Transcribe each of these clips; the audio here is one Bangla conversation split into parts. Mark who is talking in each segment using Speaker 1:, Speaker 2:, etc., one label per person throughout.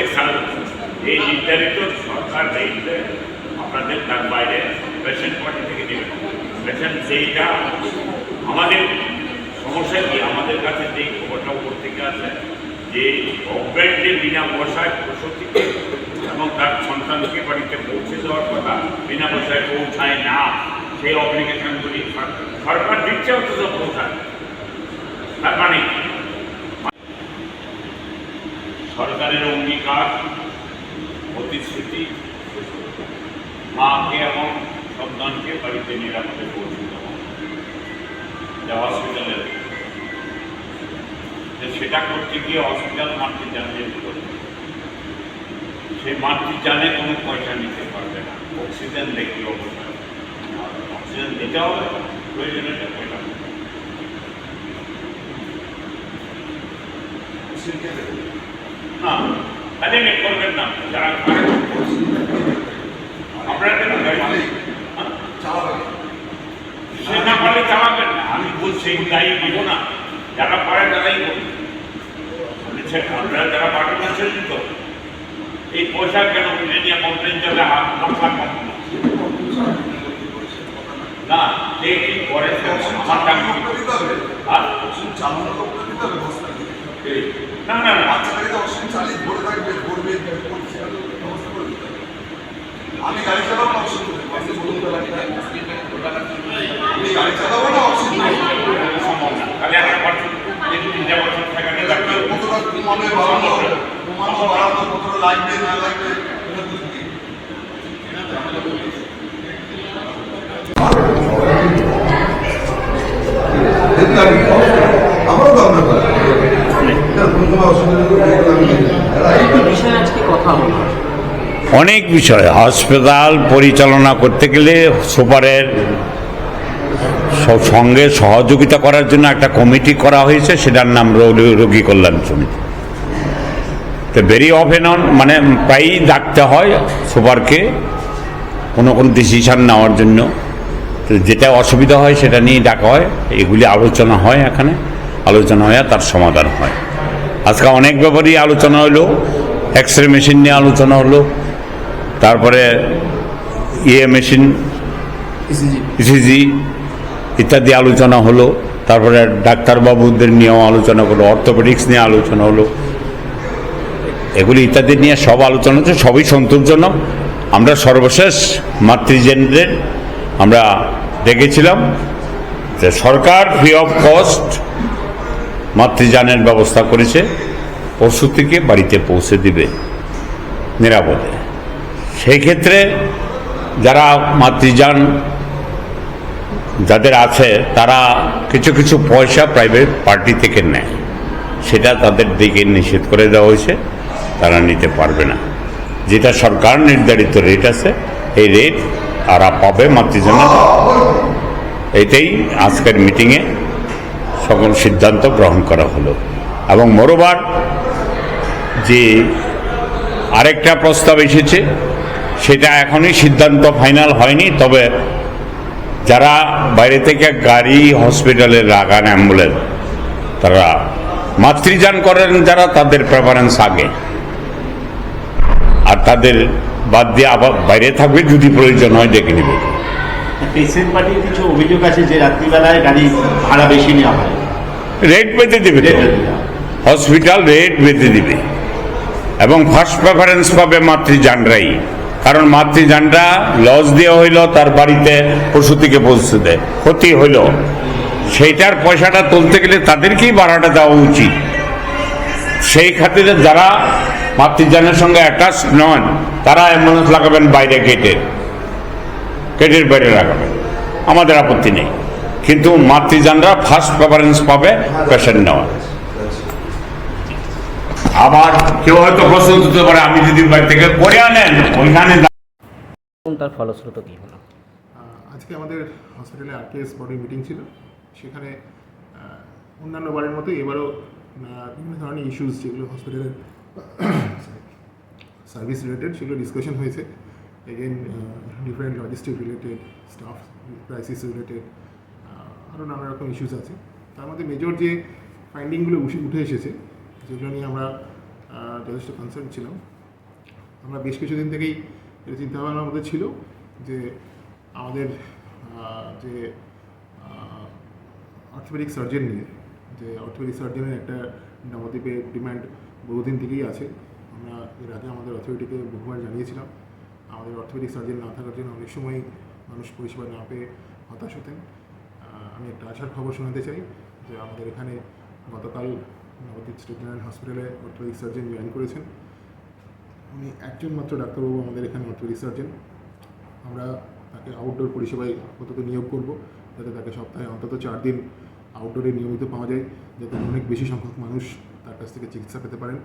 Speaker 1: প্রত্যেক সাল এই নির্ধারিত সরকার রেটে আপনাদের তার বাইরে পেশেন্ট পার্টি থেকে নেবেন পেশেন্ট সেইটা আমাদের সমস্যা কি? আমাদের কাছে যে খবরটা উপর থেকে আছে যে গভর্নমেন্টের বিনা পয়সায় প্রসূতিকে এবং তার সন্তানকে বাড়িতে পৌঁছে দেওয়ার কথা বিনা পয়সায় পৌঁছায় না, সেই অ্যাপ্লিকেশনগুলি সর- সরকার দিচ্ছে অথচ পৌঁছায় তার মানে কি? সরকারের অঙ্গীকার, প্রতিশ্রুতি, মাকে এবং সন্তানকে বাড়িতে নিরাপদে পৌঁছে দেওয়া যা হসপিটালের সেটা করতে গিয়ে হসপিটাল মাতৃযান যেতে করে? সেই মাতৃযানে কোনো পয়সা নিতে পারবে না। অক্সিজেন দেখলে অবশ্যই। অক্সিজেন দিতে হবে, প্রয়োজনে পয়সা হবে। না তাহলে করবেন না। যারা পারে আপনারা কেন হ্যাঁ? সে না পারলে চালাবেন না। আমি বলছি দায়ী দিব না। যারা পারে তারাই বলেছে আপনারা যারা পারেন না ছেড়ে দিত এই পয়সা কেন কিনে নিয়ে কমপ্লেন লাখ লাখ না? করে? সে আমার টাকা না না না।
Speaker 2: তো অক্সিজেন চালিয়ে ভরে থাকবে হবে আমি গাড়ি চালাবো না বলুন আমি গাড়ি চালাবো না
Speaker 1: লাগবে
Speaker 2: কতটা কমানো বাড়ানো কমানো বাড়ানো কতটা লাগবে না লাগবে এটা আমারও তো আপনার
Speaker 3: বিষয়ে আজকে কথা হলো
Speaker 1: অনেক বিষয়। হসপিটাল পরিচালনা করতে গেলে সুপারের সঙ্গে সহযোগিতা করার জন্য একটা কমিটি করা হয়েছে, সেটার নাম রোগী- কল্যাণ সমিতি। তো ভেরি অফেন মানে প্রায়ই ডাকতে হয় সুপারকে কোনো কোনো ডিসিশন নেওয়ার জন্য। তো যেটা অসুবিধা হয় সেটা নিয়ে ডাকা হয়। এগুলি আলোচনা হয় এখানে। আলোচনা হয়ে তার সমাধান হয়। আজকে অনেক ব্যাপারেই আলোচনা হলো এক্স রে মেশিন নিয়ে আলোচনা হলো। তারপরে ইয়ে মেশিন ইসিজি। ইত্যাদি আলোচনা হলো। তারপরে ডাক্তারবাবুদের নিয়েও আলোচনা হলো অর্থোপেডিক্স নিয়ে আলোচনা হলো। এগুলি ইত্যাদি নিয়ে সব আলোচনা হচ্ছে সবই সন্তোষজনক। আমরা সর্বশেষ মাতৃজেনদের আমরা দেখেছিলাম যে সরকার ফ্রি অফ কস্ট মাতৃযানের ব্যবস্থা করেছে প্রসূতিকে বাড়িতে পৌঁছে দিবে নিরাপদে। সেই ক্ষেত্রে যারা মাতৃযান যাদের আছে, তারা কিছু কিছু পয়সা প্রাইভেট পার্টি থেকে নেয়। সেটা তাদের দিকে নিষেধ করে দেওয়া হয়েছে, তারা নিতে পারবে না। যেটা সরকার নির্ধারিত রেট আছে, এই রেট তারা পাবে মাতৃজনের। এটাই আজকের মিটিংয়ে সকল সিদ্ধান্ত গ্রহণ করা হলো। এবং মোরোবার যে আরেকটা প্রস্তাব এসেছে সেটা এখনই সিদ্ধান্ত ফাইনাল হয়নি তবে যারা বাইরে থেকে গাড়ি হসপিটালে লাগান অ্যাম্বুলেন্স তারা মাতৃযান করেন যারা তাদের প্রেফারেন্স আগে। আর তাদের বাদ দিয়ে আবার বাইরে থাকবে যদি প্রয়োজন হয় ডেকে নেবে।
Speaker 3: পেশেন্ট পার্টির কিছু অভিযোগ আছে যে রাত্রিবেলায় গাড়ি ভাড়া বেশি নেওয়া হয়?
Speaker 1: রেট বেঁধে দেবে তো। হসপিটাল রেট বেঁধে দিবে। এবং ফার্স্ট প্রেফারেন্স পাবে মাতৃযানরাই। কারণ মাতৃযানরা লস দেওয়া হইল, তার বাড়িতে প্রসূতিকে পৌঁছে দেয়, ক্ষতি হইল। সেইটার পয়সাটা তুলতে গেলে তাদেরকেই ভাড়াটা দেওয়া উচিত। সেই খাতিরে যারা মাতৃযানের সঙ্গে অ্যাটাচ নন, তারা অ্যাম্বুলেন্স লাগাবেন বাইরে গেটের। গেটের বাইরে লাগাবেন। আমাদের আপত্তি নেই। কিন্তু মাতৃযানরা ফার্স্ট প্রেফারেন্স পাবে পেশেন্ট নেওয়া আবার কেউ হয়তো প্রশ্ন দিতে পারে আমি যদি বাড়ি থেকে করে আনেন ওইখানে
Speaker 3: তার ফলশ্রুত কী হলো?
Speaker 4: আজকে আমাদের হসপিটালে আরটিএস বডি মিটিং ছিল। সেখানে অন্যান্য বারের মতো এবারও বিভিন্ন ধরনের ইস্যুস যেগুলো হসপিটালের সার্ভিস রিলেটেড সেগুলো ডিসকাশন হয়েছে। Again different logistic related staff crisis related আরও নানা রকম ইস্যুস আছে। তার মধ্যে মেজর যে ফাইন্ডিংগুলো উঠে এসেছে যেগুলো নিয়ে আমরা যথেষ্ট কনসার্ন ছিলাম। আমরা বেশ কিছুদিন থেকেই এটা চিন্তাভাবনার মধ্যে ছিল যে আমাদের যে অর্থোপেডিক সার্জন নিয়ে, যে অর্থোপেডিক সার্জনের একটা নবদ্বীপে ডিমান্ড বহুদিন থেকেই আছে। আমরা এর আগে আমাদের অথরিটিকে বহুবার জানিয়েছিলাম, আমাদের অর্থোপেডিক সার্জন না থাকার জন্য অনেক সময় মানুষ পরিষেবা না পেয়ে হতাশ হতেন। আমি একটা আশার খবর শোনাতে চাই যে আমাদের এখানে গতকাল নবদ্বীপ স্টেট জেনারেল হসপিটালে অর্থোপেডিক সার্জন জয়েন করেছেন। উনি একজন মাত্র ডাক্তারবাবু আমাদের এখানে অর্থোপেডিক সার্জন আমরা তাকে আউটডোর পরিষেবায় আপাতত নিয়োগ করব, যাতে তাকে সপ্তাহে অন্তত চার দিন আউটডোরে নিয়মিত পাওয়া যায়, যাতে অনেক বেশি সংখ্যক মানুষ তার কাছ থেকে চিকিৎসা পেতে পারেন।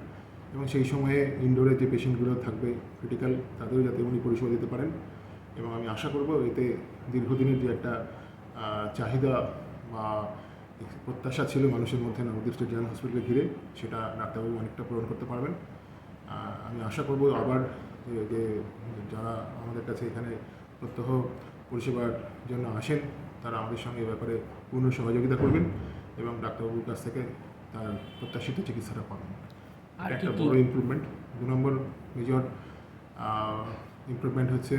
Speaker 4: এবং সেই সময়ে ইনডোরে যে পেশেন্টগুলো থাকবে ক্রিটিক্যাল তাদেরও যাতে উনি পরিষেবা দিতে পারেন। এবং আমি আশা করব এতে দীর্ঘদিনের যে একটা চাহিদা বা প্রত্যাশা ছিল মানুষের মধ্যে নবদ্বীপ স্টেট জেনারেল হসপিটালে ঘিরে সেটা ডাক্তারবাবু অনেকটা পূরণ করতে পারবেন। আমি আশা করব আবার যে যারা আমাদের কাছে এখানে প্রত্যহ পরিষেবার জন্য আসেন তারা আমাদের সঙ্গে এ ব্যাপারে পূর্ণ সহযোগিতা করবেন এবং ডাক্তারবাবুর কাছ থেকে তার প্রত্যাশিত চিকিৎসাটা পাবেন।
Speaker 5: আর
Speaker 4: একটা বড় ইমপ্রুভমেন্ট দু নম্বর মেজর ইমপ্রুভমেন্ট হচ্ছে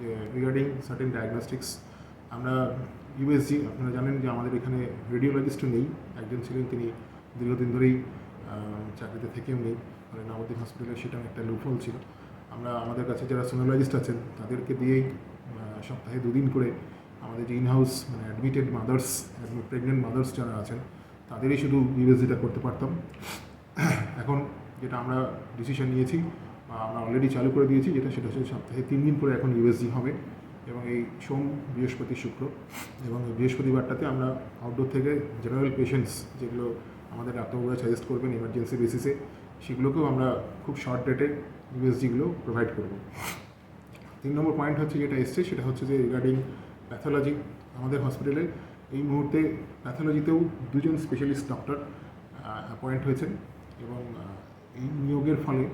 Speaker 4: যে রিগার্ডিং সার্টেন ডায়াগনস্টিক্স আমরা ইউএসজি আপনারা জানেন যে আমাদের এখানে রেডিওলজিস্টও নেই। একজন ছিলেন তিনি দীর্ঘদিন ধরেই চাকরিতে থেকেও নেই। ফলে নবদ্বীপ হসপিটালে সেটা একটা লুফল ছিল। আমরা আমাদের কাছে যারা সোনোলজিস্ট আছেন, তাদেরকে দিয়েই সপ্তাহে দুদিন করে আমাদের যে ইনহাউস মানে অ্যাডমিটেড মাদার্স প্রেগনেন্ট মাদার্স যারা আছেন, তাদেরই শুধু ইউএসজিটা করতে পারতাম। এখন যেটা আমরা ডিসিশন নিয়েছি, বা আমরা অলরেডি চালু করে দিয়েছি, যেটা সেটা হচ্ছে সপ্তাহে তিন দিন করে এখন ইউএসজি হবে। এবং এই সোম বৃহস্পতি শুক্র এবং বৃহস্পতিবারটাতে আমরা আউটডোর থেকে জেনারেল পেশেন্টস যেগুলো আমাদের ডাক্তারবাবুরা সাজেস্ট করবেন ইমার্জেন্সি বেসিসে সেগুলোকেও আমরা খুব শর্ট ডেটে ইউএসজিগুলো প্রোভাইড করব। তিন নম্বর পয়েন্ট হচ্ছে যেটা এসছে, সেটা হচ্ছে যে রিগার্ডিং প্যাথোলজি আমাদের হসপিটালে এই মুহূর্তে প্যাথোলজিতেও দুজন স্পেশালিস্ট ডক্টর অ্যাপয়েন্ট হয়েছেন এবং এই নিয়োগের ফলে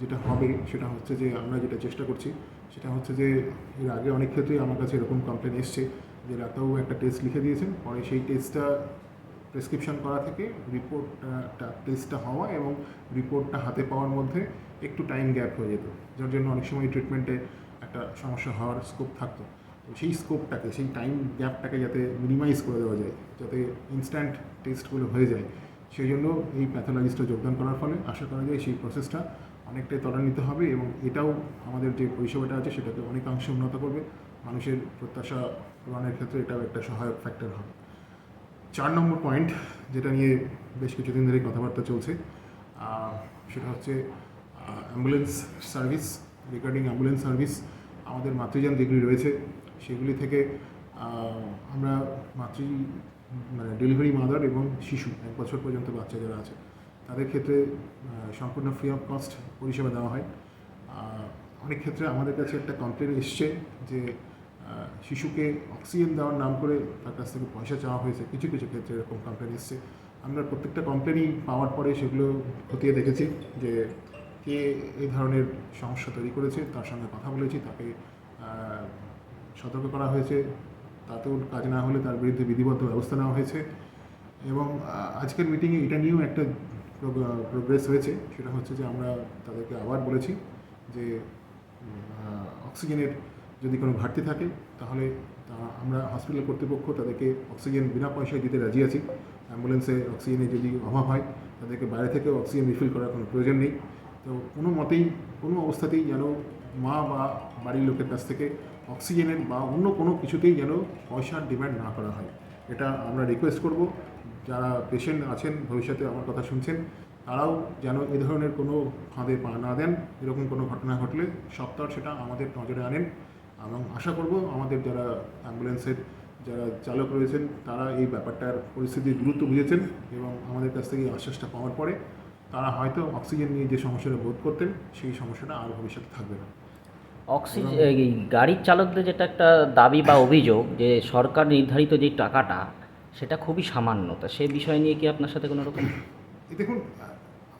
Speaker 4: যেটা হবে সেটা হচ্ছে যে আমরা যেটা চেষ্টা করছি সেটা হচ্ছে যে এর আগে অনেক ক্ষেত্রেই আমার কাছে এরকম কমপ্লেন এসছে যে ডাক্তারবাবু একটা টেস্ট লিখে দিয়েছেন। পরে সেই টেস্টটা প্রেসক্রিপশন করা থেকে রিপোর্টটা টেস্টটা হওয়া এবং রিপোর্টটা হাতে পাওয়ার মধ্যে একটু টাইম গ্যাপ হয়ে যেত, যার জন্য অনেক সময় ট্রিটমেন্টে একটা সমস্যা হওয়ার স্কোপ থাকতো। সেই স্কোপটাকে সেই টাইম গ্যাপটাকে যাতে মিনিমাইজ করে দেওয়া যায়, যাতে ইনস্ট্যান্ট টেস্টগুলো হয়ে যায়, সেই জন্য এই প্যাথোলজিস্টটা যোগদান করার ফলে আশা করা যায় সেই প্রসেসটা অনেকটাই ত্বরান্বিত হবে এবং এটাও আমাদের যে পরিষেবাটা আছে সেটাকে অনেকাংশে উন্নত করবে। মানুষের প্রত্যাশা পূরণের ক্ষেত্রে এটাও একটা সহায়ক ফ্যাক্টর হবে। চার নম্বর পয়েন্ট যেটা নিয়ে বেশ কিছুদিন ধরে কথাবার্তা চলছে সেটা হচ্ছে ambulance service regarding ambulance service আমাদের মাতৃযান যেগুলি রয়েছে, সেগুলি থেকে আমরা মাতৃ মানে ডেলিভারি মাদার এবং শিশু, এক বছর পর্যন্ত বাচ্চা যারা আছে তাদের ক্ষেত্রে সম্পূর্ণ ফ্রি অফ কস্ট পরিষেবা দেওয়া হয়। অনেক ক্ষেত্রে আমাদের কাছে একটা কমপ্লেন এসছে যে শিশুকে অক্সিজেন দেওয়ার নাম করে তার কাছ থেকে পয়সা চাওয়া হয়েছে। কিছু কিছু ক্ষেত্রে এরকম কমপ্লেন এসছে। আমরা প্রত্যেকটা কমপ্লেনই পাওয়ার পরে সেগুলো খতিয়ে দেখেছি যে, কে এই ধরনের সমস্যা তৈরি করেছে, তার সঙ্গে কথা বলেছি, তাকে সতর্ক করা হয়েছে। তাতেও কাজ না হলে তার বিরুদ্ধে বিধিবদ্ধ ব্যবস্থা নেওয়া হয়েছে। এবং আজকের মিটিংয়ে এটা নিয়েও একটা প্রোগ্রেস হয়েছে, সেটা হচ্ছে যে আমরা তাদেরকে আবার বলেছি যে অক্সিজেনের যদি কোনো ঘাটতি থাকে, তাহলে আমরা হসপিটাল কর্তৃপক্ষ তাদেরকে অক্সিজেন বিনা পয়সায় দিতে রাজি আছি। অ্যাম্বুলেন্সে অক্সিজেনের যদি অভাব হয়, তাদেরকে বাইরে থেকে অক্সিজেন রিফিল করার কোনো প্রয়োজন নেই। তো কোনো মতেই, কোনো অবস্থাতেই যেন মা বা বাড়ির লোকের কাছ থেকে অক্সিজেনের বা অন্য কোনো কিছুতেই যেন পয়সার ডিমান্ড না করা হয়। এটা আমরা রিকোয়েস্ট করব। যারা পেশেন্ট আছেন, ভবিষ্যতে আমার কথা শুনছেন, তারাও যেন এ ধরনের কোনো ফাঁদে পা না দেন। এরকম কোনো ঘটনা ঘটলে সপ্তাহ সেটা আমাদের নজরে আনেন। এবং আশা করব আমাদের যারা অ্যাম্বুলেন্সের যারা চালক রয়েছেন, তারা এই ব্যাপারটার পরিস্থিতির গুরুত্ব বুঝেছেন এবং আমাদের কাছ থেকে আশ্বাসটা পাওয়ার পরে তারা হয়তো অক্সিজেন নিয়ে যে সমস্যাটা বোধ করতেন, সেই সমস্যাটা আর ভবিষ্যতে থাকবে না।
Speaker 5: অক্সিজেন গাড়ির চালকদের যেটা একটা দাবি বা অভিযোগ যে সরকার নির্ধারিত যে টাকাটা সেটা খুবই সামান্য। তা সে বিষয় নিয়ে কি আপনার সাথে কোনো রকম
Speaker 4: দেখুন,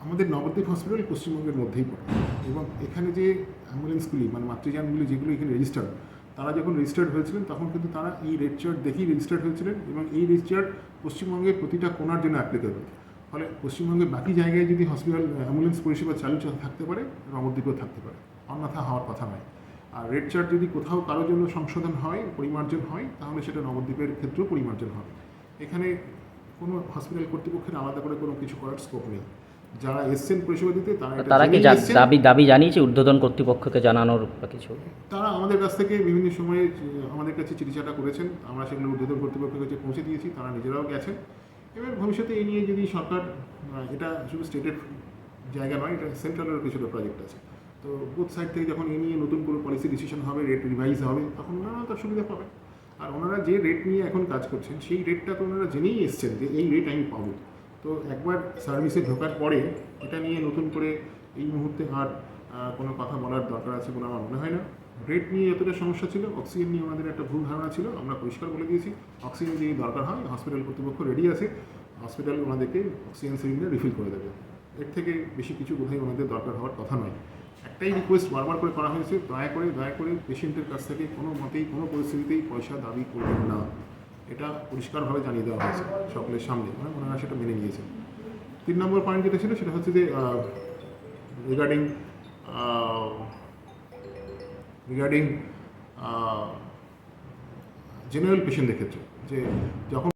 Speaker 4: আমাদের নবদ্বীপ হসপিটাল পশ্চিমবঙ্গের মধ্যেই পড়ে। এবং এখানে যে অ্যাম্বুলেন্সগুলি মানে মাতৃযানগুলি যেগুলো এখানে রেজিস্টার্ড তারা যখন রেজিস্টার্ড হয়েছিলেন, তখন কিন্তু তারা এই রেড চার্ট দেখেই রেজিস্টার্ড হয়েছিলেন এবং এই রেড চার্ট পশ্চিমবঙ্গের প্রতিটা কোনার জন্য অ্যাপ্লিকেবল ফলে পশ্চিমবঙ্গের বাকি জায়গায় যদি হসপিটাল অ্যাম্বুলেন্স পরিষেবা চালু থাকতে পারে, নবদ্বীপেও থাকতে পারে। অন্যথা হওয়ার কথা নয়। আর রেড চার্ট যদি কোথাও কারোর জন্য সংশোধন হয়, পরিমার্জন হয়, তাহলে সেটা নবদ্বীপের ক্ষেত্রেও পরিমার্জন হবে। এখানে কোনো হসপিটাল কর্তৃপক্ষের আলাদা করে কোনো কিছু করার স্কোপ নেই। যারা এসছেন পরিষেবা দিতে তারা
Speaker 5: তারা কি। দাবি দাবি জানিয়েছে ঊর্ধ্বতন কর্তৃপক্ষকে জানানোর বা কিছু?
Speaker 4: তারা আমাদের কাছ থেকে বিভিন্ন সময়ে আমাদের কাছে চিঠিচাটা করেছেন। আমরা সেগুলো ঊর্ধ্বতন কর্তৃপক্ষের কাছে পৌঁছে দিয়েছি তারা নিজেরাও গেছেন। এবার ভবিষ্যতে এই নিয়ে যদি সরকার এটা শুধু স্টেটের জায়গা নয় এটা সেন্ট্রালের কিছুটা প্রজেক্ট আছে। তো বোথ সাইড থেকে যখন এই নিয়ে নতুন কোনো পলিসি ডিসিশন হবে রেট রিভাইজ হবে তখন ওনারা তার সুবিধা পাবেন। আর ওনারা যে রেট নিয়ে এখন কাজ করছেন, সেই রেটটা তো ওনারা জেনেই এসছেন যে এই রেট আমি পাবো। তো একবার সার্ভিসে ঢোকার পরে এটা নিয়ে নতুন করে এই মুহূর্তে আর কোনো কথা বলার দরকার আছে বলে আমার মনে হয় না। রেট নিয়ে এতটা সমস্যা ছিল অক্সিজেন নিয়ে আমাদের একটা ভুল ধারণা ছিল, আমরা পরিষ্কার বলে দিয়েছি। অক্সিজেন যদি দরকার হয় হসপিটাল কর্তৃপক্ষ রেডি আছে হসপিটাল ওনাদেরকে অক্সিজেন সিলিন্ডার রিফিল করে দেবে। এর থেকে বেশি কিছু বোধহয় ওনাদের দরকার হওয়ার কথা নয়। একটাই রিকোয়েস্ট বারবার করে করা হয়েছে, দয়া করে দয়া করে পেশেন্টের কাছ থেকে কোনো মতেই, কোনো পরিস্থিতিতেই পয়সা দাবি করবেন না। এটা পরিষ্কারভাবে জানিয়ে দেওয়া হয়েছে সকলের সামনে। মানে ওনারা সেটা মেনে নিয়েছেন। তিন নম্বর পয়েন্ট যেটা ছিল, সেটা হচ্ছে যে রিগার্ডিং রিগার্ডিং জেনারেল পেশেন্টদের ক্ষেত্রে, যে যখন